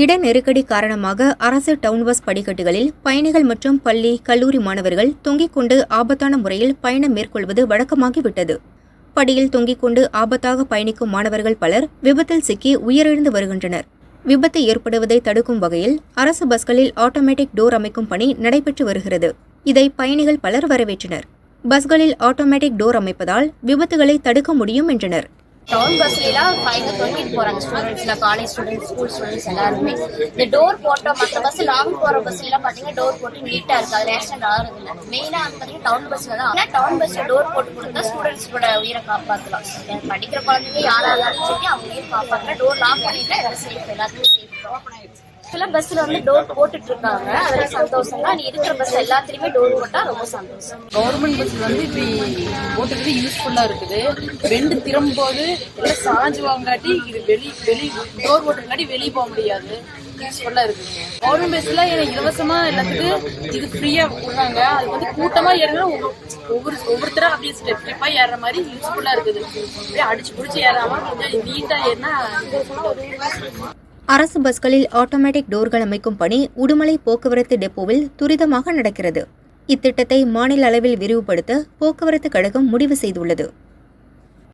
இட நெருக்கடி காரணமாக அரசு டவுன் பஸ் படிக்கட்டுகளில் பயணிகள் மற்றும் பள்ளி கல்லூரி மாணவர்கள் தொங்கிக் கொண்டு ஆபத்தான முறையில் பயணம் மேற்கொள்வது வழக்கமாகிவிட்டது. படியில் தொங்கிக் கொண்டு ஆபத்தாக பயணிக்கும் மாணவர்கள் பலர் விபத்தில் சிக்கி உயிரிழந்து வருகின்றனர். விபத்து ஏற்படுவதை தடுக்கும் வகையில் அரசு பஸ்களில் ஆட்டோமேட்டிக் டோர் அமைக்கும் பணி நடைபெற்று வருகிறது. இதை பயணிகள் பலர் வரவேற்றனர். பஸ்களில் ஆட்டோமேட்டிக் டோர் அமைப்பதால் விபத்துகளை தடுக்க முடியும் என்றனர். டவுன் பஸ்லாம் பயங்கர தொங்கிட்டு போறாங்க. ஸ்டூடெண்ட்ஸ்ல காலேஜ் ஸ்டூடெண்ட்ஸ் ஸ்கூல் ஸ்டூடெண்ட்ஸ் எல்லாருமே. இந்த டோர் போட்டோம் மற்ற பஸ் லாங் போற பஸ் எல்லாம் பாத்தீங்கன்னா டோர் போட்டு நீட்டா இருக்கு. அது ஆக்சிடென்ட் ஆகுறது இல்ல. மெயினா வந்து பாத்தீங்கன்னா டவுன் பஸ்ல தான். ஆனா டவுன் பஸ்ல டோர் போட்டு கொடுத்தா ஸ்டூடெண்ட்ஸ் கூட உயிரை காப்பாத்தலாம். படிக்கிற குழந்தைங்க யாரா இருந்தாலும் சரி அவங்க உயிர் காப்பாத்தலாம் டோர் லாக் பண்ணிட்டா எல்லாம் சேஃப் எல்லாத்துக்கும் சேஃப் சில பஸ்ல வந்து டோர் போட்டுட்டு இருக்காங்க அதுல சந்தோஷம் தான் நீ இருக்கிற பஸ் எல்லாத்துலயுமே டோர் போட்டா ரொம்ப சந்தோஷம். கவர்மெண்ட் பஸ் வந்து இப்படி போட்டுக்கிறது யூஸ்ஃபுல்லா இருக்குது. ரெண்டு திரும்பும்போது எல்லாம் சாஞ்சு வாங்காட்டி இது வெளி வெளி டோர் போட்டுக்காட்டி வெளியே போக முடியாது. யூஸ்ஃபுல்லா இருக்குங்க கவர்மெண்ட் பஸ்ல இலவசமா எல்லாத்துக்கும் இது ஃப்ரீயா விடுறாங்க அது வந்து கூட்டமா ஏறணும் ஒவ்வொரு ஒவ்வொருத்தரா அப்படியே ஸ்டெப் ஸ்டெப்பா ஏறுற மாதிரி யூஸ்ஃபுல்லா இருக்குது. அப்படியே அடிச்சு பிடிச்சி ஏறாம கொஞ்சம் நீட்டா ஏறினா அரசு பஸ்களில் ஆட்டோமேட்டிக் டோர்கள் அமைக்கும் பணி உடுமலை போக்குவரத்து டெப்போவில் துரிதமாக நடக்கிறது. இத்திட்டத்தை மாநில அளவில் விரிவுபடுத்த போக்குவரத்து கழகம் முடிவு செய்துள்ளது.